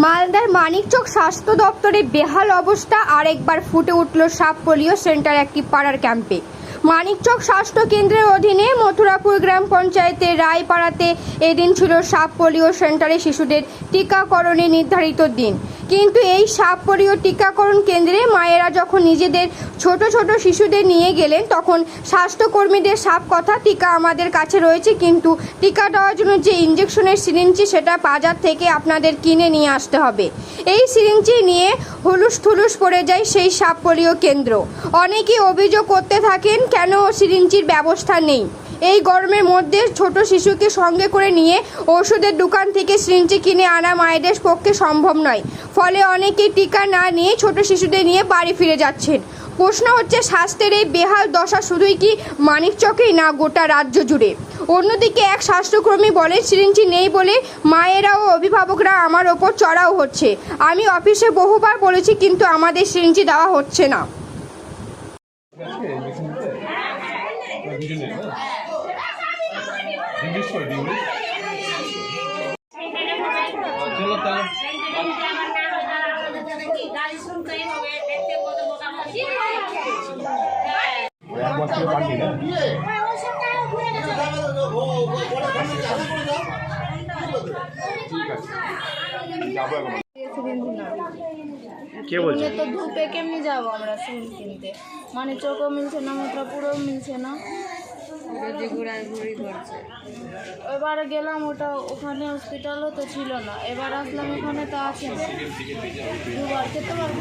মালদার মানিকচক স্বাস্থ্য দপ্তরে বেহাল অবস্থা, আরেকবার ফুটে উঠল সাপ পোলিও সেন্টার একটি পাড়ার ক্যাম্পে। মানিকচক স্বাস্থ্য কেন্দ্রের অধীনে মথুরাপুর গ্রাম পঞ্চায়েতের রায়পাড়াতে এদিন ছিল সাপ পোলিও সেন্টারে শিশুদের টিকাকরণে নির্ধারিত দিন। কিন্তু এই সাপ পোলিও টিকাকরণ কেন্দ্রে মায়েরা যখন নিজেদের ছোট ছোট শিশুদের নিয়ে গেলেন, তখন স্বাস্থ্যকর্মীদের সাপ কথা টিকা আমাদের কাছে রয়েছে। কিন্তু টিকা দেওয়ার জন্য যে ইঞ্জেকশনের সিরিঞ্জি, সেটা বাজার থেকে আপনাদের কিনে নিয়ে আসতে হবে। এই সিরিঞ্জি নিয়ে হুলুস থুলুস পড়ে যায় সেই সাপ পোলিও কেন্দ্র। অনেকেই অভিযোগ করতে থাকেন, কেন সিরিঞ্জির ব্যবস্থা নেই? এই গরমের মধ্যে ছোট শিশুকে সঙ্গে করে নিয়ে ওষুধের দোকান থেকে সিরিঞ্জি কিনে আনা মায়েদের পক্ষে সম্ভব নয়। ফলে অনেকেই টিকা না নিয়ে ছোট শিশুদের নিয়ে বাড়ি ফিরে যাচ্ছেন। প্রশ্ন হচ্ছে, স্বাস্থ্যের এই বেহাল দশা শুধুই কি মানিকচকেই না গোটা রাজ্য জুড়ে? অন্যদিকে এক স্বাস্থ্যকর্মী বলেন, সিরিঞ্জি নেই বলে মায়েরা ও অভিভাবকরা আমার ওপর চড়াও হচ্ছে। আমি অফিসে বহুবার বলেছি, কিন্তু আমাদের সিরিঞ্জি দেওয়া হচ্ছে না? ইংলিশ করে ইংলিশ চলো তাহলে। কে বলছে? তো ধূপে কেমনি যাব আমরা সিম কিনতে? মানে চোখও মিলছে না মুখটা পুরো মিলছে না। এবারে গেলাম ওটা ওখানে হসপিটালও তো ছিল না। এবার আসলাম ওখানে, তো আছে দুবার খেতে পারব